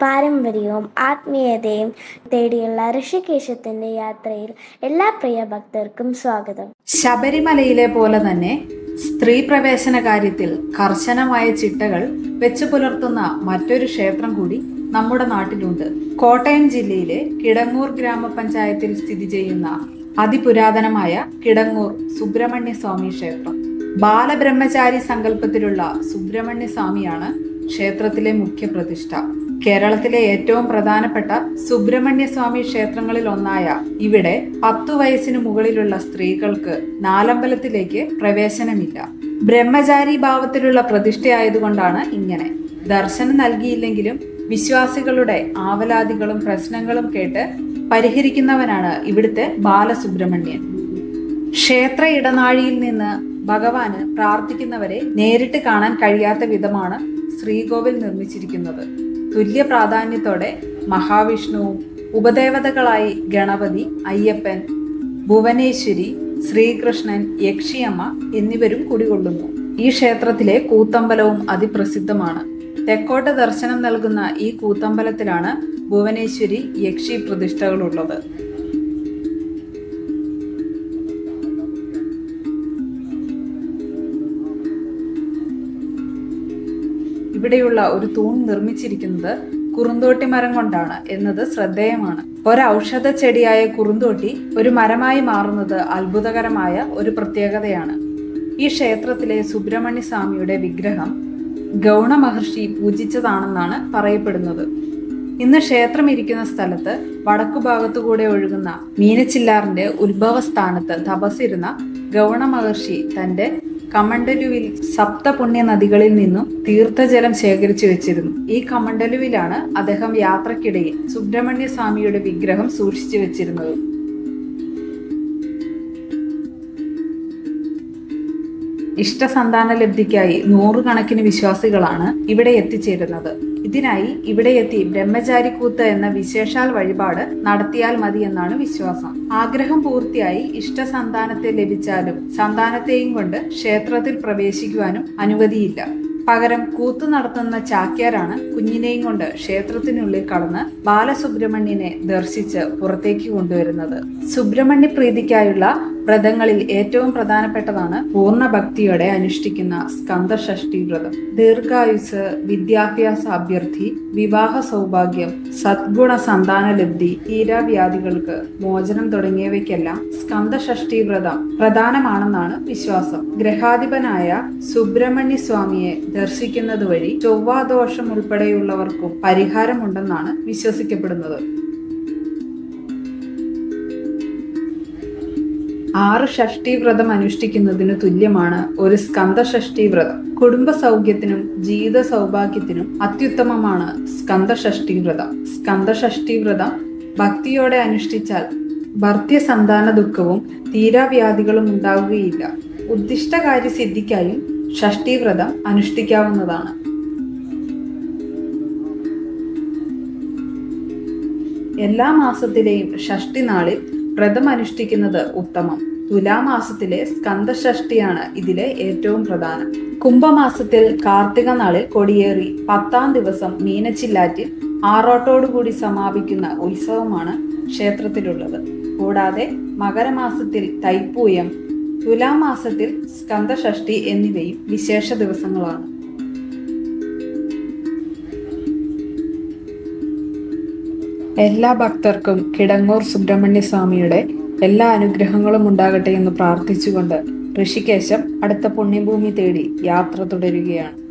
പാരമ്പര്യവും ആത്മീയതയും തേടിയുള്ള ഋഷികേശത്തിന്റെ യാത്രയിൽ എല്ലാ പ്രിയ ഭക്തർക്കും സ്വാഗതം. ശബരിമലയിലെ പോലെ തന്നെ സ്ത്രീ പ്രവേശന കാര്യത്തിൽ കർശനമായ ചിട്ടകൾ വെച്ചു പുലർത്തുന്ന മറ്റൊരു ക്ഷേത്രം കൂടി നമ്മുടെ നാട്ടിലുണ്ട്. കോട്ടയം ജില്ലയിലെ കിടങ്ങൂർ ഗ്രാമപഞ്ചായത്തിൽ സ്ഥിതി ചെയ്യുന്ന അതിപുരാതനമായ കിടങ്ങൂർ സുബ്രഹ്മണ്യ സ്വാമി ക്ഷേത്രം. ബാലബ്രഹ്മചാരി സങ്കല്പത്തിലുള്ള സുബ്രഹ്മണ്യ സ്വാമിയാണ് ക്ഷേത്രത്തിലെ മുഖ്യ പ്രതിഷ്ഠ. കേരളത്തിലെ ഏറ്റവും പ്രധാനപ്പെട്ട സുബ്രഹ്മണ്യസ്വാമി ക്ഷേത്രങ്ങളിൽ ഒന്നായ ഇവിടെ പത്തു വയസ്സിനു മുകളിലുള്ള സ്ത്രീകൾക്ക് നാലമ്പലത്തിലേക്ക് പ്രവേശനമില്ല. ബ്രഹ്മചാരി ഭാവത്തിലുള്ള പ്രതിഷ്ഠയായതുകൊണ്ടാണ് ഇങ്ങനെ. ദർശനം നൽകിയില്ലെങ്കിലും വിശ്വാസികളുടെ ആവലാതികളും പ്രശ്നങ്ങളും കേട്ട് പരിഹരിക്കുന്നവനാണ് ഇവിടുത്തെ ബാലസുബ്രഹ്മണ്യൻ. ക്ഷേത്ര ഇടനാഴിയിൽ നിന്ന് ഭഗവാന് പ്രാർത്ഥിക്കുന്നവരെ നേരിട്ട് കാണാൻ കഴിയാത്ത വിധമാണ് ശ്രീകോവിൽ നിർമ്മിച്ചിരിക്കുന്നത്. തുല്യ പ്രാധാന്യത്തോടെ മഹാവിഷ്ണുവും ഉപദേവതകളായി ഗണപതി അയ്യപ്പൻ ഭുവനേശ്വരി ശ്രീകൃഷ്ണൻ യക്ഷിയമ്മ എന്നിവരും കുടികൊള്ളുന്നു. ഈ ക്ഷേത്രത്തിലെ കൂത്തമ്പലവും അതിപ്രസിദ്ധമാണ്. തെക്കോട്ട് ദർശനം നൽകുന്ന ഈ കൂത്തമ്പലത്തിലാണ് ഭുവനേശ്വരി യക്ഷി പ്രതിഷ്ഠകളുള്ളത്. ഇവിടെയുള്ള ഒരു തൂൺ നിർമ്മിച്ചിരിക്കുന്നത് കുറുന്തോട്ടി മരം കൊണ്ടാണ് എന്നത് ശ്രദ്ധേയമാണ്. ഒരൌഷധ ചെടിയായ കുറുന്തോട്ടി ഒരു മരമായി മാറുന്നത് അത്ഭുതകരമായ ഒരു പ്രത്യേകതയാണ്. ഈ ക്ഷേത്രത്തിലെ സുബ്രഹ്മണ്യ സ്വാമിയുടെ വിഗ്രഹം ഗൗണ മഹർഷി പൂജിച്ചതാണെന്നാണ് പറയപ്പെടുന്നത്. ഇന്ന് ക്ഷേത്രം ഇരിക്കുന്ന സ്ഥലത്ത് വടക്കു ഭാഗത്തുകൂടെ ഒഴുകുന്ന മീനച്ചില്ലാറിന്റെ ഉത്ഭവസ്ഥാനത്ത് തപസ്സിരുന്ന ഗൗണ മഹർഷി തന്റെ കമണ്ടലുവിൽ സപ്തപുണ്യ നദികളിൽ നിന്നും തീർത്ഥജലം ശേഖരിച്ചു വെച്ചിരുന്നു. ഈ കമണ്ടലുവിലാണ് അദ്ദേഹം യാത്രക്കിടയിൽ സുബ്രഹ്മണ്യ സ്വാമിയുടെ വിഗ്രഹം സൂക്ഷിച്ചു വെച്ചിരുന്നത്. ഇഷ്ടസന്താന ലബ്ധിക്കായി നൂറുകണക്കിന് വിശ്വാസികളാണ് ഇവിടെ എത്തിച്ചേരുന്നത്. ഇതിനായി ഇവിടെ എത്തി ബ്രഹ്മചാരിക്കൂത്ത് എന്ന വിശേഷാൽ വഴിപാട് നടത്തിയാൽ മതി എന്നാണ് വിശ്വാസം. ആഗ്രഹം പൂർത്തിയായി ഇഷ്ടസന്താനത്തെ ലഭിച്ചാലും സന്താനത്തെയും കൊണ്ട് ക്ഷേത്രത്തിൽ പ്രവേശിക്കുവാനും അനുമതിയില്ല. പകരം കൂത്തു നടത്തുന്ന ചാക്യാരാണ് കുഞ്ഞിനെയും കൊണ്ട് ക്ഷേത്രത്തിനുള്ളിൽ കടന്ന് ബാലസുബ്രഹ്മണ്യനെ ദർശിച്ച് പുറത്തേക്ക് കൊണ്ടുവരുന്നത്. സുബ്രഹ്മണ്യ പ്രീതിക്കായുള്ള വ്രതങ്ങളിൽ ഏറ്റവും പ്രധാനപ്പെട്ടതാണ് പൂർണ ഭക്തിയോടെ അനുഷ്ഠിക്കുന്ന സ്കന്ദഷഷ്ടി വ്രതം. ദീർഘായുസ് വിദ്യാഭ്യാസ അഭ്യർത്ഥി വിവാഹ സൗഭാഗ്യം സദ്ഗുണ സന്താന ലബ്ധി തീരാവ്യാധികൾക്ക് മോചനം തുടങ്ങിയവയ്ക്കെല്ലാം സ്കന്ദഷഷ്ടി വ്രതം പ്രധാനമാണെന്നാണ് വിശ്വാസം. ഗ്രഹാധിപനായ സുബ്രഹ്മണ്യ സ്വാമിയെ ദർശിക്കുന്നത് വഴി ചൊവ്വാദോഷം ഉൾപ്പെടെയുള്ളവർക്കും പരിഹാരമുണ്ടെന്നാണ് വിശ്വസിക്കപ്പെടുന്നത്. ആറ് ഷഷ്ടി വ്രതം അനുഷ്ഠിക്കുന്നതിന് തുല്യമാണ് ഒരു സ്കന്ദ ഷഷ്ടി വ്രതം കുടുംബ സൗഖ്യത്തിനും ജീവിത സൗഭാഗ്യത്തിനും അത്യുത്തമമാണ് സ്കന്ദ ഷഷ്ടി വ്രതം സ്കന്ദ ഷഷ്ടി വ്രതം ഭക്തിയോടെ അനുഷ്ഠിച്ചാൽ ഭർത്തിയ സന്താന ദുഃഖവും തീരാവ്യാധികളും ഉണ്ടാവുകയില്ല. ഉദ്ദിഷ്ടകാര്യ കാര്യസിദ്ധിക്കായും ഷഷ്ടി വ്രതം അനുഷ്ഠിക്കാവുന്നതാണ്. എല്ലാ മാസത്തിലെയും ഷഷ്ടി നാളിൽ വ്രതം അനുഷ്ഠിക്കുന്നത് ഉത്തമം. തുലാമാസത്തിലെ സ്കന്ദഷഷ്ടിയാണ് ഇതിലെ ഏറ്റവും പ്രധാനം. കുംഭമാസത്തിൽ കാർത്തിക നാളിൽ കൊടിയേറി പത്താം ദിവസം മീനച്ചില്ലാറ്റിൽ ആറോട്ടോടുകൂടി സമാപിക്കുന്ന ഉത്സവമാണ് ക്ഷേത്രത്തിലുള്ളത്. കൂടാതെ മകരമാസത്തിൽ തൈപ്പൂയം തുലാമാസത്തിൽ സ്കന്ദഷഷ്ടി എന്നിവയും വിശേഷ ദിവസങ്ങളാണ്. എല്ലാ ഭക്തർക്കും കിടങ്ങൂർ സുബ്രഹ്മണ്യ സ്വാമിയുടെ എല്ലാ അനുഗ്രഹങ്ങളും ഉണ്ടാകട്ടെ എന്ന് പ്രാർത്ഥിച്ചുകൊണ്ട് ഋഷികേശം അടുത്ത പുണ്യഭൂമി തേടി യാത്ര തുടരുകയാണ്.